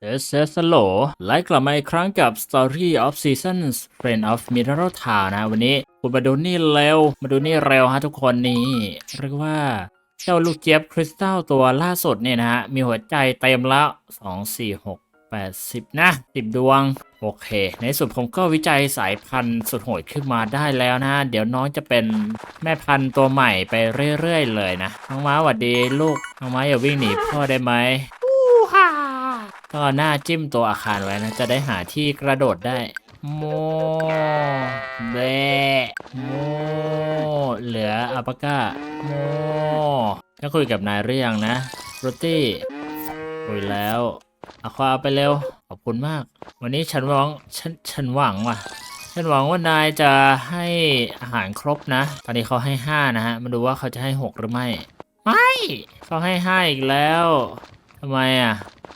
เซสเซสโลไลฟ์กลับมาอีกครั้งกับ Story of Seasons Friend of Mineral Town นะวันนี้คุณมาดูนี่เร็ว มาดูนี่เร็วฮะทุกคนนี่เรียกว่าเจ้าลูกเจี๊ยบคริสตัลตัวล่าสุดเนี่ยนะฮะ มีหัวใจเต็มแล้ว 2 4 6 8 10นะ 10 ดวง โอเค ในสุดผมก็วิจัยสายพันธุ์สุดโหดขึ้นมาได้แล้วนะ เดี๋ยวน้องจะเป็นแม่พันธุ์ตัวใหม่ไปเรื่อยๆเลยนะน้องม้าหวัดดีลูกน้องม้าอย่าวิ่งหนีพ่อได้ไหมอู้ห้า ก็หน้าจิ้มตัวอาคารไว้นะ จะได้หาที่กระโดดได้โมเบโมเหลืออัปก้าโมจะคุยกับนายหรือยังนะโรตี้คุยแล้วอาควาเอาไปเร็ว ขอบคุณมาก วันนี้ฉันหวังฉันฉันหวังว่ะ ฉันหวังว่านายจะให้อาหารครบนะ ตอนนี้เขาให้ห้านะฮะ มาดูว่าเขาจะให้หกหรือไม่ ไม่ เขาให้ห้าอีกแล้วทำไมอะ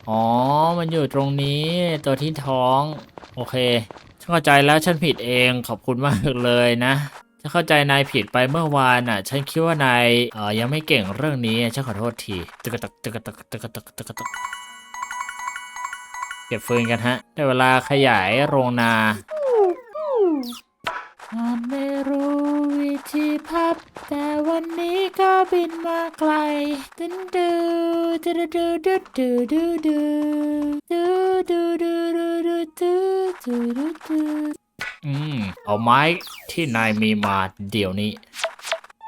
อ๋อ มันอยู่ตรงนี้ตัวที่ท้อง โอเค ฉันเข้าใจแล้วฉันผิดเองขอบคุณมากเลยนะฉันเข้าใจนายผิดไปเมื่อวานอะ ฉันคิดว่านายเอ่อยังไม่เก่งเรื่องนี้ฉันขอโทษทีตึกตักตึกตักตึกตักตึกตักเก็บฟืนกันฮะได้เวลาขยายโรงนาไม่รู้วิธีพับ แต่วันนี้ก็บินมาไกลดึนดู ดูดูดูดูดูดูดูดูดูดูดูดูดูดูดูอืมเอาไม้ที่นายมีมาเดี๋ยวนี้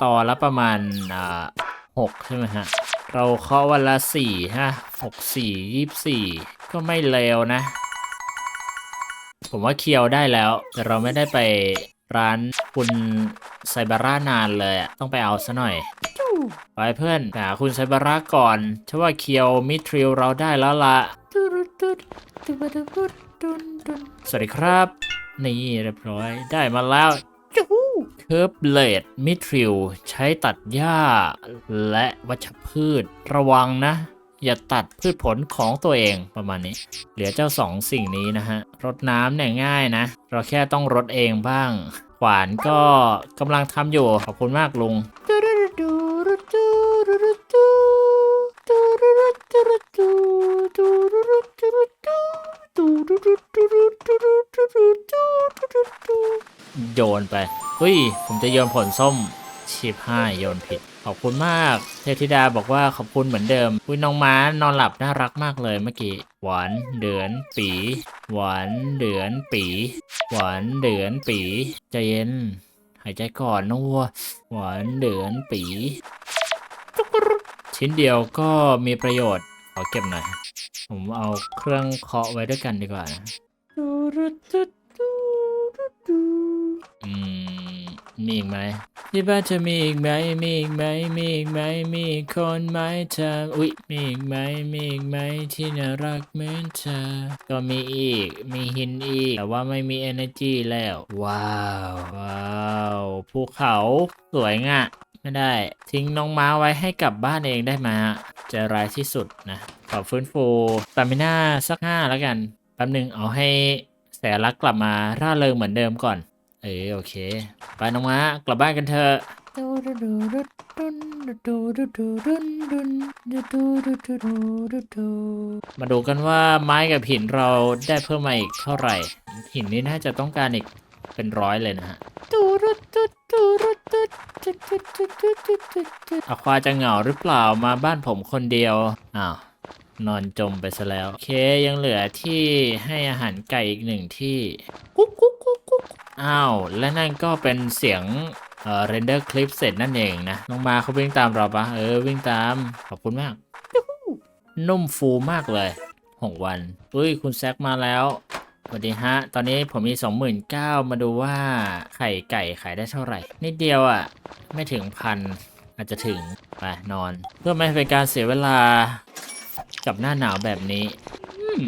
ต่อละประมาณอ่าหกใช่ไหมฮะ เราเคาะวันละสี่ฮะหกสี่ยี่สี่ก็ไม่เลวนะ ผมว่าเคียวได้แล้ว แต่เราไม่ได้ไป ร้านคุณไซบาร่านานเลยอะต้องไปเอาซะหน่อย ไปเพื่อนหาคุณไซบาร่าก่อนฉันว่าเคียวมิทริลเราได้แล้วละสวัสดีครับ นี่เรียบร้อยได้มาแล้วเคิร์บเลดมิทริลใช้ตัดหญ้า และวัชพืชระวังนะ อย่าตัดพืชผลของตัวเองประมาณนี้ เหลือเจ้าสองสิ่งนี้นะฮะ รดน้ำเนี่ยง่ายนะ เราแค่ต้องรดเองบ้าง ขวานก็กำลังทำอยู่ ขอบคุณมากลุง โยนไป เฮ้ย ผมจะโยนผลส้ม ชิบห้าโยนผิด ขอบคุณมาก เทพธิดาบอกว่าขอบคุณเหมือนเดิมอุ้ยน้องม้านอนหลับน่ารักมากเลยเมื่อกี้ หวานเดือนปี หวานเดือนปี หวานเดือนปีใจเย็น หายใจก่อนนะวัว หวานเดือนปี ชิ้นเดียวก็มีประโยชน์ขอเก็บหน่อย ผมเอาเครื่องเคาะไว้ด้วยกันดีกว่านะอืม มีอีกไหมที่บ้านจะมีอีกไหมมีอีกไหมมีอีกไหมมีอีกคนไหมเธออุ๊ยมีอีกไหมมีอีกไหมที่น่ารักเหมือนเธอ ก็มีอีก มีหินอีก แต่ว่าไม่มี energy แล้ว ว้าว ว้าวภูเขาสวยงะไม่ได้ ทิ้งน้องม้าไว้ให้กลับบ้านเองได้ไหมฮะใจะร้ายที่สุดนะ ขอฟื้นฟูสตามิน่าสักห้าแล้วกันแป๊บหนึ่งเอาให้แสรักกลับมาร่าเริงเหมือนเดิมก่อน เออโอเค ไปน้องม้ากลับบ้านกันเถอะมาดูกันว่าไม้กับหินเราได้เพิ่มมาอีกเท่าไหร่ หินนี้น่าจะต้องการอีกเป็นร้อยเลยนะฮะอาควาจะเหงาหรือเปล่ามาบ้านผมคนเดียว อ้าว นอนจมไปซะแล้ว โอเคยังเหลือที่ให้อาหารไก่อีกหนึ่งที่กุ๊กกุ๊กกุ๊กกุ๊ก อ้าว และนั่นก็เป็นเสียงเอ่อเรนเดอร์คลิปเสร็จนั่นเองนะน้องมาเขาวิ่งตามเราปะเออวิ่งตาม ขอบคุณมาก นุ่มฟูมากเลยหกวันอุ้ยคุณแซกมาแล้วสวัสดีฮะ ตอนนี้ผมมี 29,000มาดูว่าไข่ไก่ขายได้เท่าไหร่ นิดเดียวอะ่ะ ไม่ถึงพันอาจจะถึง ไป นอน เพื่อไม่ให้เป็นการเสียเวลา กับหน้าหนาวแบบนี้อืม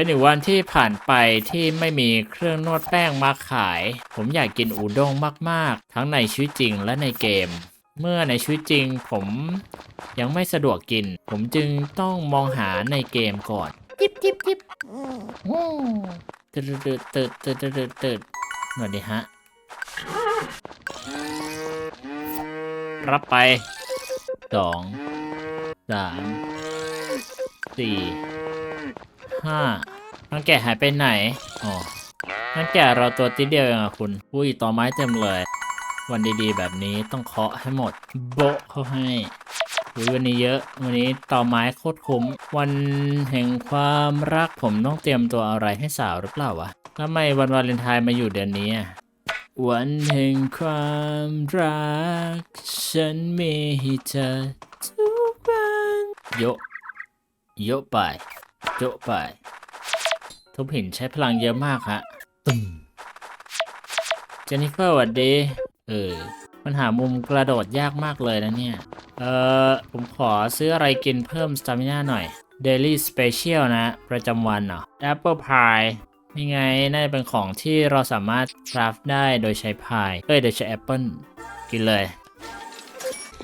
เป็นหนึ่งวันที่ผ่านไปที่ไม่มีเครื่องนวดแป้งมาขาย ผมอยากกินอูด้งมากๆ ทั้งในชีวิตจริงและในเกม เมื่อในชีวิตจริงผมยังไม่สะดวกกิน ผมจึงต้องมองหาในเกมก่อน จิบจิบจิบตืดตืดตืดตืดตืดตืดตืดหน่อยดิฮะ รับไปสองสามสี่ ห้าน้องแกะหายไปไหน อ๋อ น้องแกะเราตัวติดเดียวเองอะคุณอุ้ยต่อไม้เต็มเลย วันดีๆ แบบนี้ต้องเคาะให้หมด โบะเข้าให้อุ้ยวันนี้เยอะ วันนี้ต่อไม้โคตรคุ้ม วันแห่งความรักผมต้องเตรียมตัวอะไรให้สาวหรือเปล่าวะทำไมวันวาเลนไทน์มาอยู่เดือนนี้อะวันแห่งความรัก ฉันมีให้เธอทุกวันโยะโยะไป โยะไปทุบหินใช้พลังเยอะมากฮะตึมเจนนิเฟอร์หวัดดีเออมันหามุมกระโดดยากมากเลยนะเนี่ย เออผมขอซื้ออะไรกินเพิ่มสตามิน่าหน่อย Daily Special นะ ประจำวันเนาะ Apple Pie นี่ไงน่าจะเป็นของที่เราสามารถคราฟได้โดยใช้พายเอ้ย โดยใช้แอปเปิลกินเลย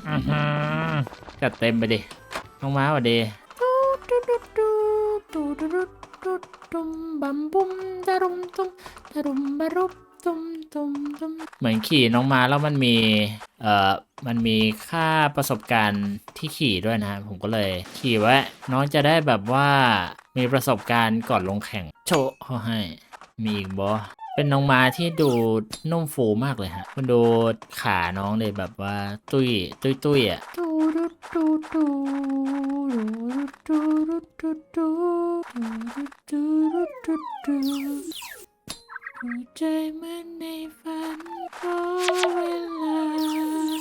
อือหือจัดเต็มไปดิ น้องม้าหวัดดี ตุมบัมบุมตะรุมตุมตะรุมบารุบตุมตุมตุมเหมือนขี่น้องม้าแล้วมันมี เอ่อ มันมีค่าประสบการณ์ที่ขี่ด้วยนะผมก็เลยขี่ไว้ น้องจะได้แบบว่ามีประสบการณ์ก่อนลงแข่ง โชว์เขาให้ มีอีกบอ เป็นน้องม้าที่ดูนุ่มฟูมากเลยฮะคุณดูขาน้องเลยแบบว่า ตุ้ยตุ้ยตุ้ยอะหัวใจมันในฝันเพราะเวลา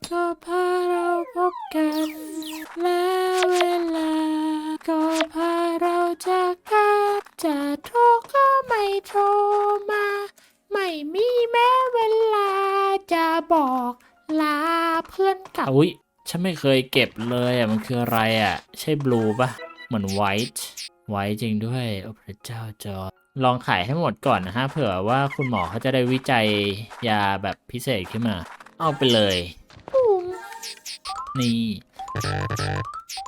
ก็พาเราพบกันาอุ้ยฉันไม่เคยเก็บเลยอะมันคืออะไรอะ ใช่บลูปะเหมือนไวท์ไวท์จริงด้วย โอ้พระเจ้าจอร์ลองขายให้หมดก่อนนะฮะ เผื่อว่าคุณหมอเขาจะได้วิจัยยาแบบพิเศษขึ้นมา เอาไปเลย นี่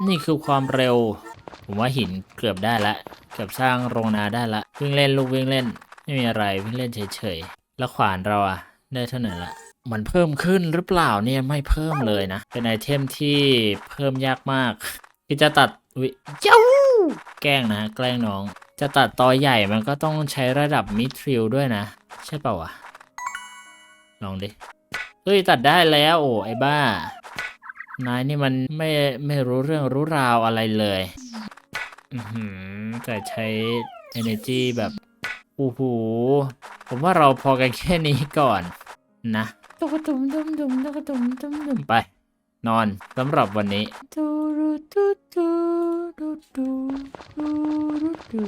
นี่คือความเร็ว ผมว่าหินเกือบได้ละ เกือบสร้างโรงนาได้ละ วิ่งเล่นลูกวิ่งเล่น ไม่มีอะไรวิ่งเล่นเฉยๆ แล้วขวานเราอะได้เท่าไหร่ละ มันเพิ่มขึ้นหรือเปล่าเนี่ยไม่เพิ่มเลยนะ เป็นไอเทมที่เพิ่มยากมากคือจะตัดวิเจ้าแกล้งนะ แกล้งน้อง จะตัดตอใหญ่มันก็ต้องใช้ระดับมิทริลด้วยนะ ใช่เปล่าวะลองดิเฮ้ยตัดได้แล้วโอ้ไอ้บ้านายนี่มันไม่ไม่รู้เรื่องรู้ราวอะไรเลยอือแต่ใช้ energy แบบโอ้โหผมว่าเราพอกันแค่นี้ก่อนนะ ตุกตุมตุมตุมตุกตุมตุมตุมไป นอนสำหรับวันนี้ตูรูตูตูตูตูตูรูตู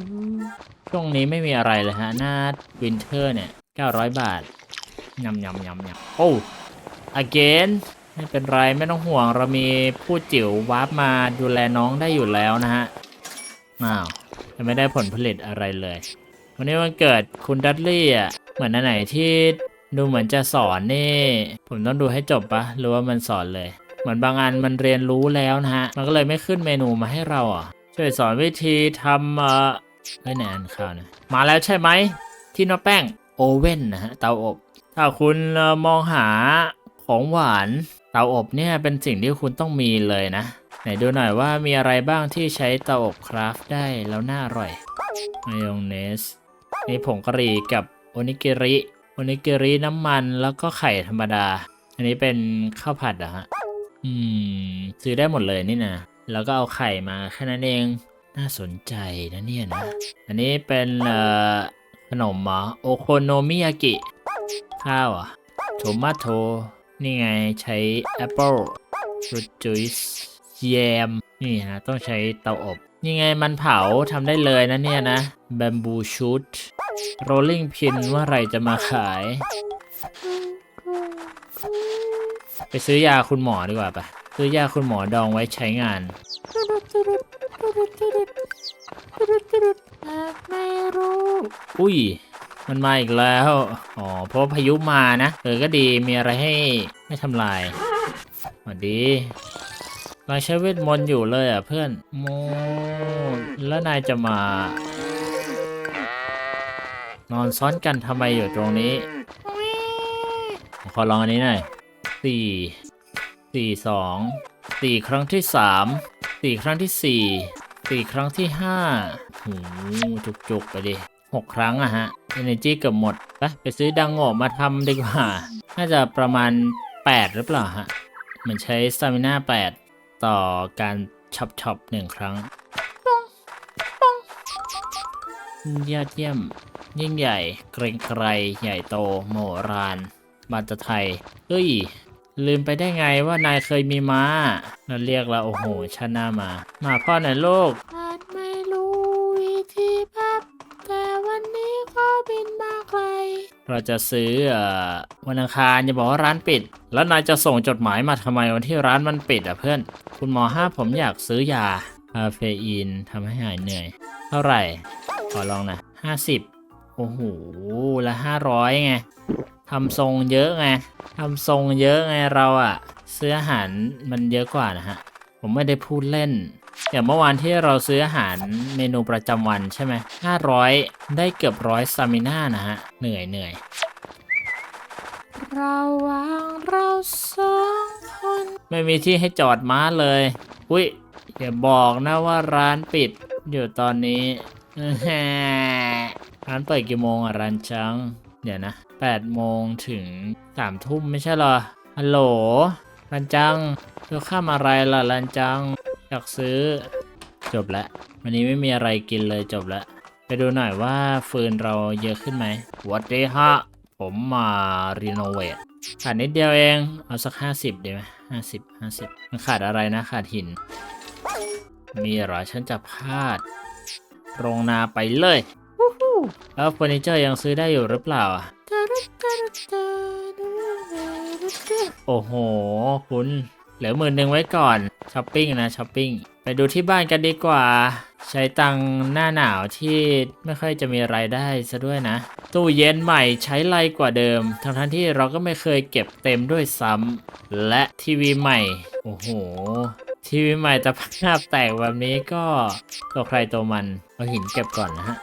ช่วงนี้ไม่มีอะไรเลยฮะหน้าวินเทอร์เนี่ย 900 บาทยำยำยำยำโอ้ again ไม่เป็นไรไม่ต้องห่วงเรามีผู้จิ๋ววาร์ปมาดูแลน้องได้อยู่แล้วนะฮะอ้าวยังไม่ได้ผลผลิตอะไรเลย วันนี้วันเกิดคุณดัตลี่อะ เหมือนอันไหนที่ ดูเหมือนจะสอนนี่ ผมต้องดูให้จบปะหรือว่ามันสอนเลย เหมือนบางอันมันเรียนรู้แล้วนะฮะ มันก็เลยไม่ขึ้นเมนูมาให้เราอะช่วยสอนวิธีทำเอ่อเฮ้ยไหนอ่านข่าวนะมาแล้วใช่ไหม ที่นอแป้งโอเว่นนะฮะเตาอบ ถ้าคุณมองหาของหวาน เตาอบเนี่ยเป็นสิ่งที่คุณต้องมีเลยนะ ไหนดูหน่อยว่ามีอะไรบ้างที่ใช้เตาอบคราฟได้แล้วน่าอร่อยมายองเนสมีผงกะหรี่กับโอนิกิริ โอนิกิริน้ำมันแล้วก็ไข่ธรรมดา อันนี้เป็นข้าวผัดอะฮะ อืม ซื้อได้หมดเลยนี่นะ แล้วก็เอาไข่มาแค่นั้นเอง น่าสนใจนะเนี่ยนะ อันนี้เป็นเอ่อขนมหรอโอโคโนมิยากิ ข้าวอะโทมาโตนี่ไงใช้แอปเปิลรุตจูสแยม นี่ฮะ ต้องใช้เตาอบ นี่ไงมันเผาทำได้เลยนะเนี่ยนะแบมบูชูด โรลลิ่งพินว่าไรจะมาขาย ไปซื้อยาคุณหมอดีกว่าปะซื้อยาคุณหมอดองไว้ใช้งานไม่รู้ อุ้ย มันมาอีกแล้ว อ๋อ เพราะพายุมานะ เออ ก็ดี มีอะไรให้ไม่ทำลายสวัสดีเราใช้เวทมนต์อยู่เลยอะเพื่อน โม แล้วนายจะมา นอนซ้อนกันทำไมอยู่ตรงนี้ ขอลองอันนี้หน่อยสี่สี่สองสี่ครั้งที่สามสี่ครั้งที่สี่ปีครั้งที่ห้าโหูจุกๆไปดิหกครั้งอะฮะ energy เกือบหมดไปไปซื้อดังโง่มาทำดีกว่า น่าจะประมาณ 8 หรือเปล่าฮะเหมือนใช้สตามิน่า8 ต่อการช็อปช็อปหนึ่งครั้งยอดเยี่ยม ยิ่งใหญ่ เกรงไกร ใหญ่โตโมรานบานตะไทยเฮ้ย ลืมไปได้ไงว่านายเคยมีม้าเราเรียกแล้วโอ้โหชาติหน้ามา มาพ่อหน่อยลูกอาจไม่รู้วิธีพับแต่วันนี้ก็บินมาไกล เราจะซื้อเอ่อวันอังคารอย่าบอกว่าร้านปิด แล้วนายจะส่งจดหมายมาทำไมวันที่ร้านมันปิดอะเพื่อน คุณหมอห้าผมอยากซื้อยาคาเฟอีนทำให้หายเหนื่อย เท่าไหร่ ขอลองนะห้าสิบ โอ้โหละห้าร้อยไงทำทรงเยอะไงทำทรงเยอะไงเราอะซื้ออาหารมันเยอะกว่านะฮะ ผมไม่ได้พูดเล่น อย่างเมื่อวานที่เราซื้ออาหารเมนูประจำวันใช่ไหมห้าร้อยได้เกือบร้อยสตามิน่านะฮะ เหนื่อยเหนื่อยระหว่างเราสองคน ไม่มีที่ให้จอดม้าเลย อุ้ยอย่าบอกนะว่าร้านปิดอยู่ตอนนี้ ร้านเปิดกี่โมงอะร้านจังเดี๋ยวนะ8โมงถึง3ทุ่มไม่ใช่เหรอฮัลโหลรันจังเธอข้ามอะไรล่ะรันจังอยากซื้อ จบแล้ววันนี้ไม่มีอะไรกินเลยจบแล้วไปดูหน่อยว่าฟืนเราเยอะขึ้นไหมวัดดีฮะผมมารีโนเวทขาดนิดเดียวเอง เอาสัก 50ดีไหมห้าสิบห้าสิบมันขาดอะไรนะ ขาดหิน มีเหรอฉันจะพลาด โรงนาไปเลย แล้วเฟอร์นิเจอร์ยังซื้อได้อยู่หรือเปล่าอะโอ้โห คุณ เหลือหมื่นหนึ่งไว้ก่อนช้อปปิ้งนะช้อปปิ้งไปดูที่บ้านกันดีกว่า ใช้ตังหน้าหนาวที่ไม่ค่อยจะมีรายได้ซะด้วยนะ ตู้เย็นใหม่ใช้ไรกว่าเดิม ทั้งทั้งที่เราก็ไม่เคยเก็บเต็มด้วยซ้ำและทีวีใหม่ โอ้โหทีวีใหม่แต่ภาพแตกแบบนี้ก็ตัวใครตัวมัน เอาหินเก็บก่อนนะฮะ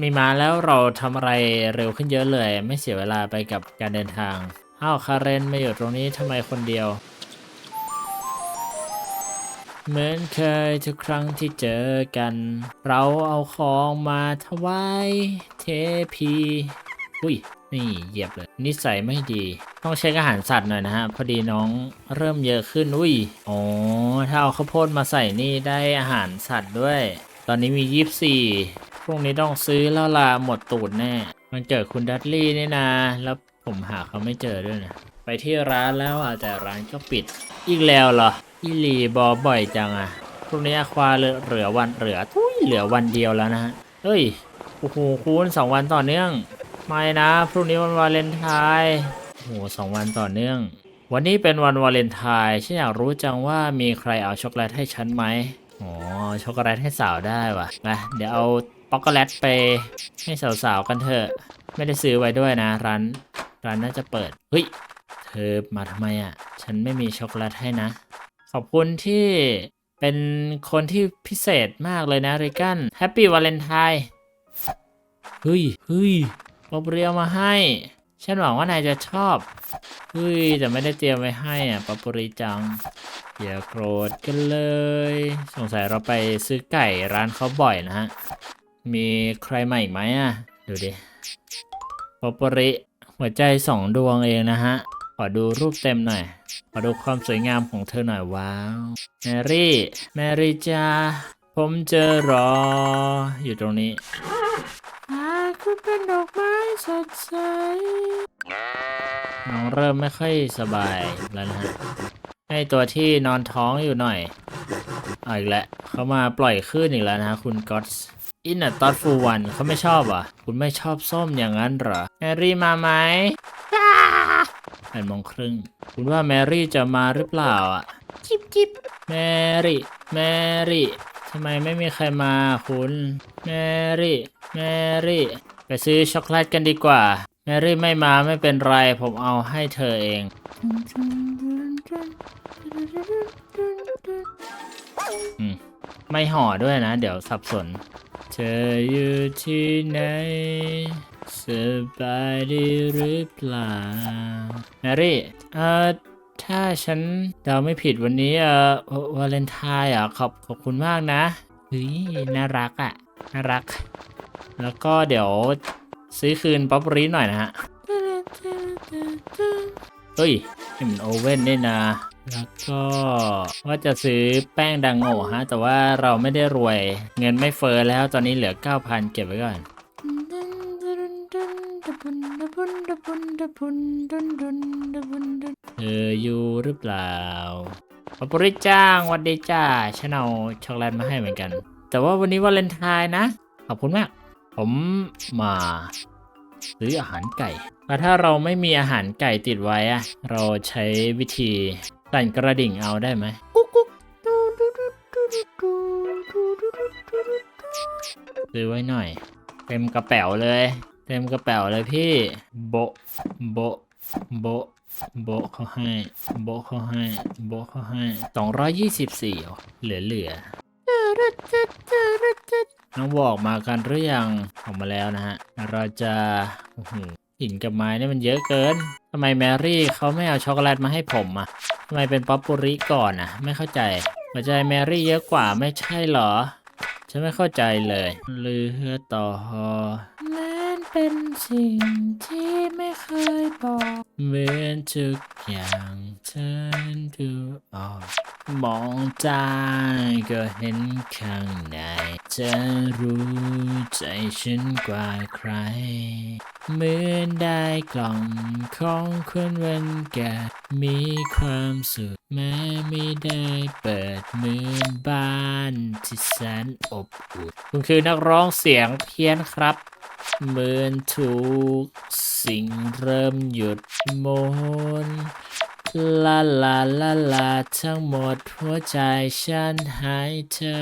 มีมาแล้วเราทำอะไรเร็วขึ้นเยอะเลย ไม่เสียเวลาไปกับการเดินทาง อ้าวคาเรนมาอยู่ตรงนี้ทำไมคนเดียว เหมือนเคยทุกครั้งที่เจอกัน เราเอาของมาถวายเทพี อุ้ยนี่เหยียบเลย นิสัยไม่ดี ต้องเช็คอาหารสัตว์หน่อยนะฮะ พอดีน้องเริ่มเยอะขึ้น อุ้ย อ๋อ ถ้าเอาข้าวโพดมาใส่นี่ได้อาหารสัตว์ด้วย ตอนนี้มียี่สี่พรุ่งนี้ต้องซื้อแล้วล่ะหมดตูดแน่ มันเกิดคุณดัตลี่นี่นาแล้วผมหาเขาไม่เจอด้วยนะ ไปที่ร้านแล้วอะแต่ร้านก็ปิด อีกแล้วเหรอ อีลีบอบ่อยจังอะพรุ่งนี้อควาเหลือวันเหลือทุยเหลือวันเดียวแล้วนะฮะเฮ้ย โอ้โหคูณสองวันต่อเนื่อง ไม่นะพรุ่งนี้วันวาเลนไทน์โอ้โหสองวันต่อเนื่อง วันนี้เป็นวันวาเลนไทน์ฉันอยากรู้จังว่ามีใครเอาช็อกโกแลตให้ฉันไหมอ๋อ ช็อกโกแลตให้สาวได้ว่ะมาเดี๋ยวเอาป๊อกโกแลตไปให้สาวๆกันเถอะ ไม่ได้ซื้อไว้ด้วยนะร้านร้านน่าจะเปิดเฮ้ยเธอมาทำไมอะ ฉันไม่มีช็อกโกแลตให้นะ ขอบคุณที่เป็นคนที่พิเศษมากเลยนะริกันแฮปปี้วาเลนไทน์เฮ้ยเฮ้ยปอบเรียวมาให้ ฉันหวังว่านายจะชอบเฮ้ยแต่ไม่ได้เตรียมไว้ให้อะปอปรีจังอย่าโกรธกันเลย สงสัยเราไปซื้อไก่ร้านเขาบ่อยนะฮะ มีใครใหม่อีกไหมอะ ดูดิปอปริหัวใจสองดวงเองนะฮะ ขอดูรูปเต็มหน่อย ขอดูความสวยงามของเธอหน่อยว้าว แมรี่ แมรี่จ้าผมเจอรอ อยู่ตรงนี้ อาคุณเป็นดอกไม้สดใส น้องเริ่มไม่ค่อยสบายแล้วนะฮะให้ตัวที่นอนท้องอยู่หน่อยเอาอีกแล้วเขามาปล่อยคลื่นอีกแล้วนะฮะคุณก็อตอิน a ตอ t ฟูวันเขาไม่ชอบอะ คุณไม่ชอบส้มอย่างนั้นเหรอแมรี่มาไหมแปดโมงครึ่ง คุณว่าแมรี่จะมาหรือเปล่าอะ จิบจิบแมรี่ แมรี่ทำไมไม่มีใครมาคุณ แมรี่ แมรี่ ไปซื้อช็อกโกแลตกันดีกว่า แมรี่ไม่มาไม่เป็นไร ผมเอาให้เธอเอง อืม ไม่ห่อด้วยนะ เดี๋ยวสับสน เธออยู่ที่ไหนสบายดีหรือเปล่า แมรี่ เอ่อ ถ้าฉันเดาไม่ผิดวันนี้เอ่อวาเลนไทน์อะขอบขอบคุณมากนะเฮ้ยน่ารักอะ น่ารัก แล้วก็เดี๋ยวซื้อคืนป๊อปรีหน่อยนะฮะเฮ้ยนี่มันโอเว่นนี่นะ แล้วก็ว่าจะซื้อแป้งดังโง่ฮะ แต่ว่าเราไม่ได้รวย เงินไม่เฟอ้อแล้วตอนนี้เหลือ 9,000 เก็บไว้ก่อนเอออยู่หรือเปล่าปอปริจ้างวันดีจ้าฉันเอาช็อกโกแลตมาให้เหมือนกัน แต่ว่าวันนี้วาเลนไทน์นะ ขอบคุณมาก ผมมาซื้ออาหารไก่ แล้วถ้าเราไม่มีอาหารไก่ติดไว้อะเราใช้วิธีสั่นกระดิ่งเอาได้ไหมกุ๊กกุ๊กซื้อไว้หน่อย เต็มกระเป๋าเลย เต็มกระเป๋าเลยพี่ โบะโบะโบะโบะเขาให้ โบะเขาให้ โบะเขาให้สองร้อยยี่สิบสี่เหลือเหลือ น้องบอกมากันหรือยังออกมาแล้วนะฮะ เราจะโอ้โหหินกับไม้นี่มันเยอะเกินทำไมแมรี่เขาไม่เอาช็อกโกแลตมาให้ผมอะทำไมเป็นป๊อปปูริก่อนอะ ไม่เข้าใจหัวใจแมรี่เยอะกว่าไม่ใช่เหรอ ฉันไม่เข้าใจเลยเรือต่อมันเป็นสิ่งที่ไม่เคยบอกเหมือนทุกอย่างฉันดูออก มองตาก็เห็นข้างใน จะรู้ใจฉันกว่าใคร เหมือนได้กล่องของคนวันเกิดมีความสุขแม้ไม่ได้เปิดเหมือนบ้านที่แสนอบอุ่นคุณคือนักร้องเสียงเพี้ยนครับเหมือนทุกสิ่งเริ่มหยุดหมุน ลาลาลาลาทั้งหมดหัวใจฉันหายเธอ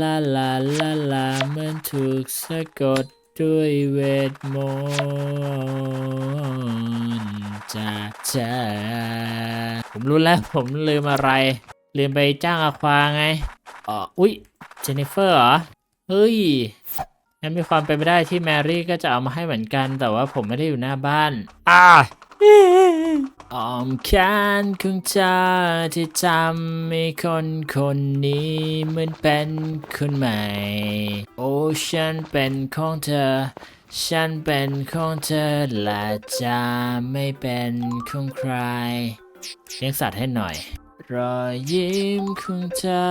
ลาลาลาลาเหมือนถูกสะกดด้วยเวทมนต์จากเธอผมรู้แล้วผมลืมอะไร ลืมไปจ้างอาควาไงอ๋ออุ๊ย เจนนิเฟอร์เหรอ เฮ้ย งั้นมีความเป็นไปได้ที่แมรี่ก็จะเอามาให้เหมือนกัน แต่ว่าผมไม่ได้อยู่หน้าบ้าน อ่าอ้อมแขนของเธอที่ทำให้คนคนนี้เหมือนเป็นคนใหม่ โอ้ฉันเป็นของเธอ ฉันเป็นของเธอและจะไม่เป็นของใครเลี้ยงสัตว์ให้หน่อย รอยยิ้มของเธอ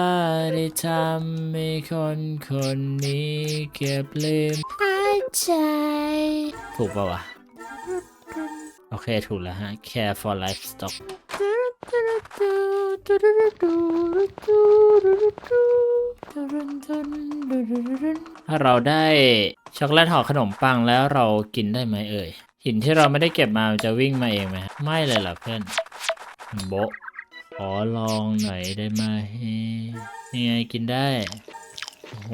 ได้ทำให้คนคนนี้เก็บลืมหายใจ ถูกปะวะ โอเค ถูกแล้วฮะ care for livestock ถ้าเราได้ช็อกโกแลตห่อขนมปังแล้วเรากินได้ไหมเอ่ย หินที่เราไม่ได้เก็บมามันจะวิ่งมาเองไหมไม่เลยเหรอเพื่อนโบะ ขอลองหน่อยได้ไหมนี่ไงกินได้ โอ้โห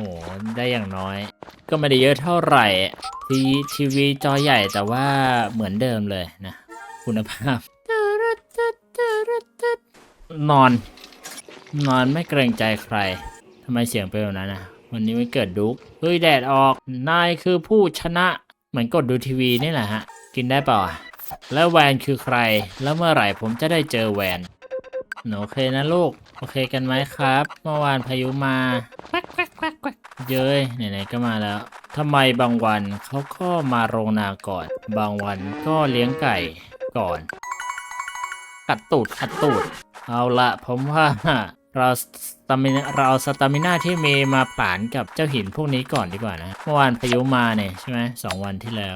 ได้อย่างน้อย ก็ไม่ได้เยอะเท่าไหร่ทีทีวีจอใหญ่แต่ว่าเหมือนเดิมเลยนะ คุณภาพ นอน นอนไม่เกรงใจใครทำไมเสียงเป็นแบบนั้นนะวันนี้ไม่เกิดดุกเฮ้ยแดดออก นายคือผู้ชนะ เหมือนกดดูทีวีนี่แหละฮะ กินได้เปล่าแล้วแวนคือใคร แล้วเมื่อไหร่ผมจะได้เจอแวน โอเคนะลูก โอเคกันไหมครับ เมื่อวานพายุมาแควกควกแควกควกเย้ยไหนๆก็มาแล้วทำไมบางวันเขาก็มาโรงนาก่อน บางวันก็เลี้ยงไก่ก่อน กัดตูดกัดตูด เอาละผมว่าเราสตามินาเราเอาสตามินาที่มีมาผานกับเจ้าหินพวกนี้ก่อนดีกว่านะ เมื่อวานพายุมาเนี่ยใช่ไหมสองวันที่แล้ว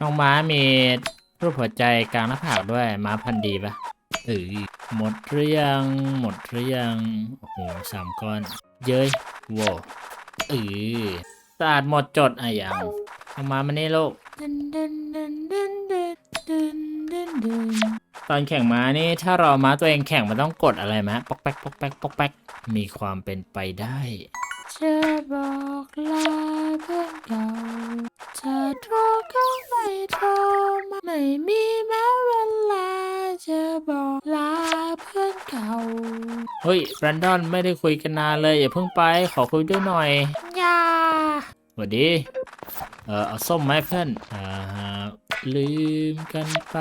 น้องม้ามีรูปหัวใจกลางหน้าผากด้วย ม้าพันดีปะเออหมดหรือยัง หมดหรือยัง โอ้โหสามก้อน เย้ยโว้เออสะอาดหมดจดอะยัง น้องม้ามานี่ลูกตอนแข่งม้านี่ถ้าเราเอาม้าตัวเองแข่งมันต้องกดอะไรไหมปอกแป๊กปอกแป๊กปอกแป๊กมีความเป็นไปได้จะบอกลาเพื่อนเก่าจะโทรก็ไม่โทรมาไม่มีแม้เวลาจะบอกลาเพื่อนเก่าเฮ้ยแบรนดอนไม่ได้คุยกันนานเลยอย่าเพิ่งไปขอคุยด้วยหน่อยอย่าสวัสดี เออเอาส้มไหมเพื่อนอ่าลืมกันไป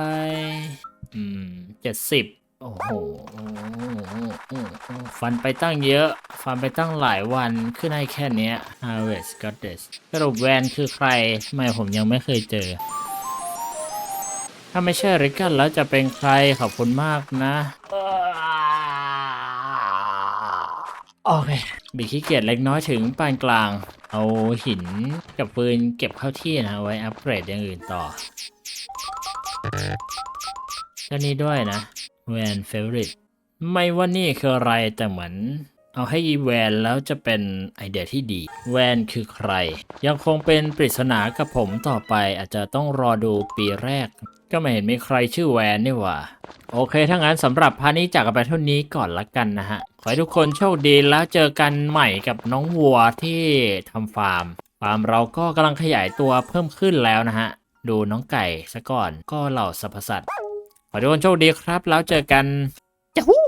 อืมเจ็ดสิบโอ้โห ฟันไปตั้งเยอะ ฟันไปตั้งหลายวัน ขึ้นให้แค่นี้ Harvest Goddess สรุปแวนคือใครทำไมผมยังไม่เคยเจอ ถ้าไม่ใช่ริกันแล้วจะเป็นใครขอบคุณมากนะ โอเคบีขี้เกียจเล็กน้อยถึงปานกลาง เอาหินกับปืนเก็บเข้าที่นะไว้อัปเกรดอย่างอื่นต่อก็นี้ด้วยนะแวนเฟเวอริตไม่ว่านี่คืออะไรแต่เหมือน เอาให้แวนแล้วจะเป็นไอเดียที่ดี แวนคือใคร ยังคงเป็นปริศนากับผมต่อไปอาจจะต้องรอดูปีแรก ก็ไม่เห็นมีใครชื่อแวนนี่หว่า โอเคถ้างั้นสำหรับพาร์ทนี้จากกันไปเท่านี้ก่อนละกันนะฮะ ขอให้ทุกคนโชคดีแล้วเจอกันใหม่กับน้องวัวที่ทำฟาร์ม ฟาร์มเราก็กำลังขยายตัวเพิ่มขึ้นแล้วนะฮะ ดูน้องไก่ซะก่อนก็เหล่าสรรพสัตว์ ขอให้ทุกคนโชคดีครับแล้วเจอกันจะฮู้